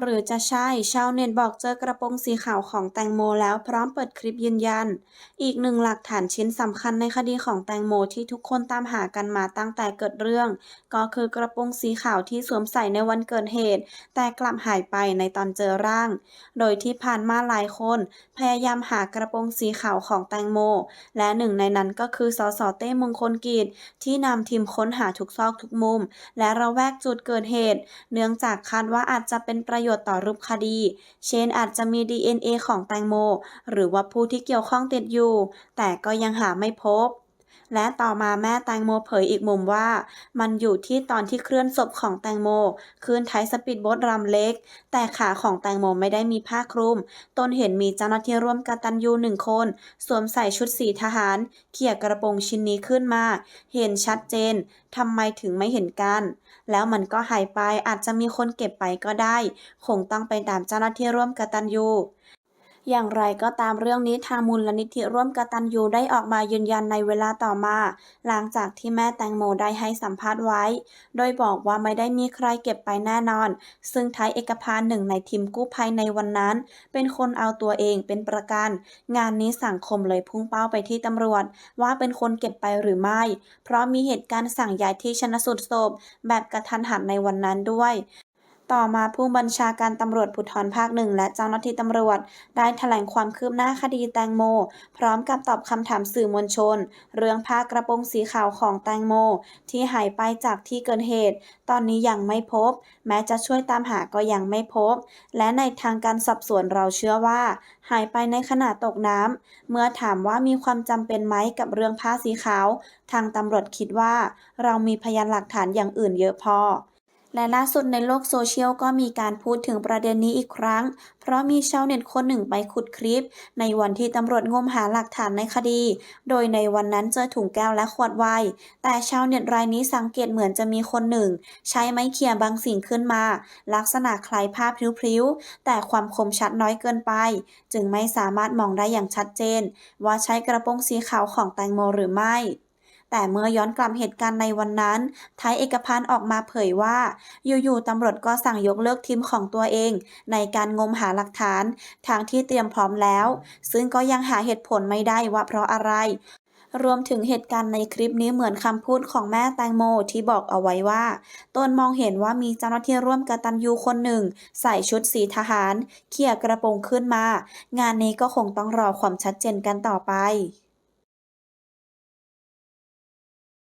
หรือจะใช่ชาวเน็ตบอกเจอกระโปรงสีขาวของแตงโมแล้วพร้อมเปิดคลิปยืนยัน อีกหนึ่งหลักฐานชิ้นสำคัญในคดีของแตงโมที่ทุกคนตามหากันมาตั้งแต่เกิดเรื่อง ก็คือกระโปรงสีขาวที่สวมใส่ในวันเกิดเหตุ แต่กลับหายไปในตอนเจอร่าง โดยที่ผ่านมาหลายคน พยายามหากระโปรงสีขาวของแตงโม และหนึ่งในนั้นก็คือสสเต้มงคลกิจที่นำทีมค้นหาทุกซอกทุกมุม และระแวกจุดเกิดเหตุ เนื่องจากคาดว่าอาจจะเป็นประโยชน์ต่อรูปคดี เช่นอาจจะมี DNA ของแตงโม หรือว่าผู้ที่เกี่ยวข้องติดอยู่ แต่ก็ยังหาไม่พบ และต่อมาแม่แตงโมเผยอีกมุมว่า มันอยู่ที่ตอนที่เคลื่อนศพของแตงโมขึ้นท้ายสปีดโบ๊ทลำเล็ก แต่ขาของแตงโมไม่ได้มีผ้าคลุม ตนเห็นมีเจ้าหน้าที่ร่วมกตัญญูหนึ่งคน สวมใส่ชุดสีทหาร เขี่ยกระโปรงชิ้นนี้ขึ้นมา เห็นชัดเจนทำไมถึงไม่เห็นกัน แล้วมันก็หายไปอาจจะมีคนเก็บไปก็ได้ คงต้องไปตามเจ้าหน้าที่ร่วมกตัญญู อย่างไรก็ตามเรื่องนี้ทางมูลนิธิร่วมกตัญญูได้ออกมายืนยันในเวลาต่อมา หลังจากที่แม่แตงโมได้ให้สัมภาษณ์ไว้ โดยบอกว่าไม่ได้มีใครเก็บไปแน่นอน ซึ่งท้ายเอกพานหนึ่งในทีมกู้ภัยในวันนั้น เป็นคนเอาตัวเองเป็นประกัน งานนี้สังคมเลยพุ่งเป้าไปที่ตำรวจ ว่าเป็นคนเก็บไปหรือไม่ เพราะมีเหตุการณ์สั่งย้ายที่ชนะสูตรศพแบบกระทันหันในวันนั้นด้วย ต่อมาผู้บัญชาการตำรวจภูธรภาคหนึ่งและเจ้าหน้าที่ตำรวจ ได้แถลงความคืบหน้าคดีแตงโม พร้อมกับตอบคำถามสื่อมวลชน เรื่องผ้ากระโปรงสีขาวของแตงโม ที่หายไปจากที่เกิดเหตุ ตอนนี้ยังไม่พบ แม้จะช่วยตามหาก็ยังไม่พบ และในทางการสอบสวนเราเชื่อว่า หายไปในขณะตกน้ำเมื่อถามว่ามีความจำเป็นไหมกับเรื่องผ้าสีขาว ทางตำรวจคิดว่า เรามีพยานหลักฐานอย่างอื่นเยอะพอ และล่าสุดในโลกโซเชียลก็มีการพูดถึงประเด็นนี้อีกครั้ง เพราะมีชาวเน็ตคนหนึ่งไปขุดคลิป ในวันที่ตำรวจงมหาหลักฐานในคดี โดยในวันนั้นเจอถุงแก้วและขวดไวน์แต่ชาวเน็ตรายนี้สังเกตเหมือนจะมีคนหนึ่ง ใช้ไม้เขี่ยบางสิ่งขึ้นมา ลักษณะคล้ายภาพพริ้วๆ แต่ความคมชัดน้อยเกินไป จึงไม่สามารถมองได้อย่างชัดเจน ว่าใช้กระโปรงสีขาวของแตงโมหรือไม่ แต่เมื่อย้อนกลับเหตุการณ์ในวันนั้นท้ายเอกพันธ์ออกมาเผยว่า อยู่ๆตำรวจก็สั่งยกเลิกทีมของตัวเอง ในการงมหาหลักฐานทางที่เตรียมพร้อมแล้ว ซึ่งก็ยังหาเหตุผลไม่ได้ว่าเพราะอะไรรวมถึงเหตุการณ์ในคลิปนี้เหมือนคำพูดของแม่แตงโมที่บอกเอาไว้ว่า ตนมองเห็นว่ามีเจ้าหน้าที่ร่วมกตัญญูคนหนึ่ง ใส่ชุดสีทหาร เขี่ยกระโปรงขึ้นมา งานนี้ก็คงต้องรอความชัดเจนกันต่อไป